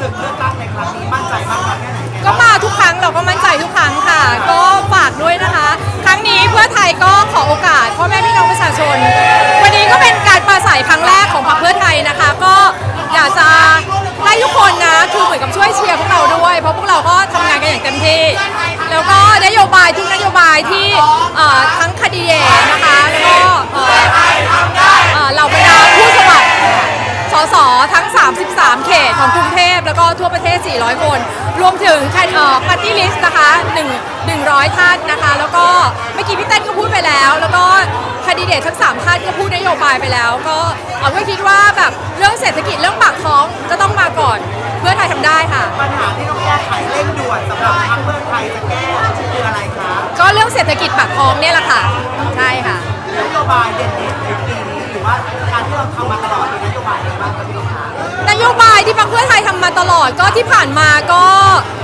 ศึกเลือกตั้งในครั้งนี้มั่นใจมากน้อยแค่ไหนก็มาทุกครั้งเราก็มั่นใจทุกครั้งค่ะ ก็ฝากด้วยนะคะ ครั้งนี้เพื่อไทยก็ขอโอกาสพ่อแม่พี่น้องประชาชน วันนี้ก็เป็นการปราศัยครั้งแรกของพรรคเพื่อไทยนะคะ ก็อยากจะให้ทุกคนนะคือเหมือนกับช่วยเชียร์พวกเราด้วย เพราะพวกเราก็ทำงานกันอย่างเต็มที่ แล้วก็นโยบายทุกนโยบายที่เอ่อทั้งคดีเอนะคะแล้วก็เอ่อเอ่อเหล่าบรรดาผู้สมัครสสทั้ง 33 เขตของกรุงเทพ แล้วก็ทั่วประเทศ 400 คน รวมถึงแคนเอ่อปาร์ตี้ลิสต์นะคะ1 100 ท่านนะคะ แล้วก็เมื่อกี้พี่เต้นก็พูดไปแล้ว แล้วก็คดีเดตทั้ง 3 ท่านก็พูดนโยบายไปแล้ว ก็เอาก็คิดว่าแบบเรื่องเศรษฐกิจเรื่องปากท้องจะต้องมาก่อนเพื่อไทยทำได้ค่ะ ปัญหาที่ต้องแก้ไขเร่งด่วนสำหรับพรรคเพื่อไทยจะแก้คืออะไรคะก็เรื่องเศรษฐกิจปากท้องเนี่ยแหละค่ะ ใช่ค่ะ นโยบายเด่นๆในปีนี้หรือว่าการที่เราทำมาตลอดมีนโยบายอะ ลอดก็ที่ผ่านมาก็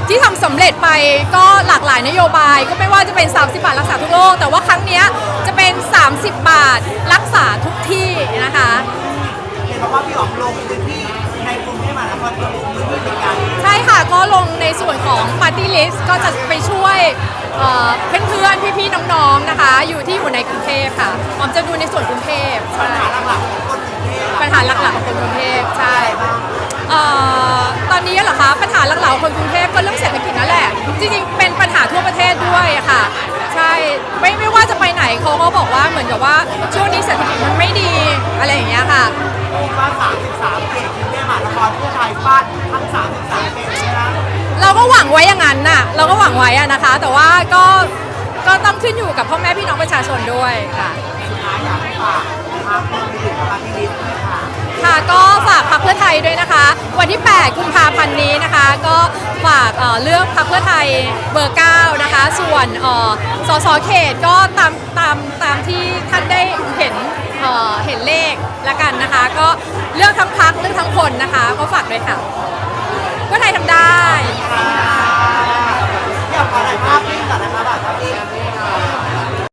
ที่ทำสำเร็จไปก็หลากหลายนโยบาย ก็ไม่ว่าจะเป็น 30 บาทรักษาทุกโรคแต่ว่าครั้งเนี้ยจะเป็น 30 บาทรักษาทุกที่นะคะเห็นบอกว่าพี่ออกลงพื้นที่ในกรุงเทพมหานครเพื่อลงพื้นที่ในการใช่ค่ะก็ลงในส่วนของ Party List ก็จะไปช่วยเอ่อเพื่อนๆพี่ๆน้องๆนะคะ อยู่ที่อยู่ในกรุงเทพค่ะออมจะดูในส่วนกรุงเทพปัใช่ญหาหลักๆของคนกรุงเทพปัญหาหลักๆของคนกรุงเทพใช่ จริงๆ เป็นปัญหาทั่วประเทศด้วยอะค่ะ ใช่ไม่ไม่ว่าจะไปไหนเขาก็บอกว่าเหมือนกับว่าช่วงนี้เศรษฐกิจมันไม่ดีอะไรอย่างเงี้ยค่ะคิดว่า33เขตกรุงเทพมหานครเพื่อไทยฟาดทั้ง33เขตเลยนะเราก็หวังไว้อย่างนั้นน่ะ เราก็หวังไว้อะนะคะ แต่ว่าก็ก็ต้องขึ้นอยู่กับพ่อแม่พี่น้องประชาชนด้วยค่ะ สุดท้ายอยากให้ฝากพรรครวมไปถึงปาร์ตี้ลิสต์ด้วยค่ะ ค่ะก็ฝากพรรคเพื่อไทยด้วยนะคะ วันที่ 8 กุมภาพันธ์ เลือกพรรคเพื่อไทยเบอร์ 9 นะคะ ส่วนสสเขตก็ตามตามตามที่ท่านได้เห็นเอ่อเห็นเลขละกันนะคะ ก็เลือกทั้งพรรคเลือกทั้งคนนะคะ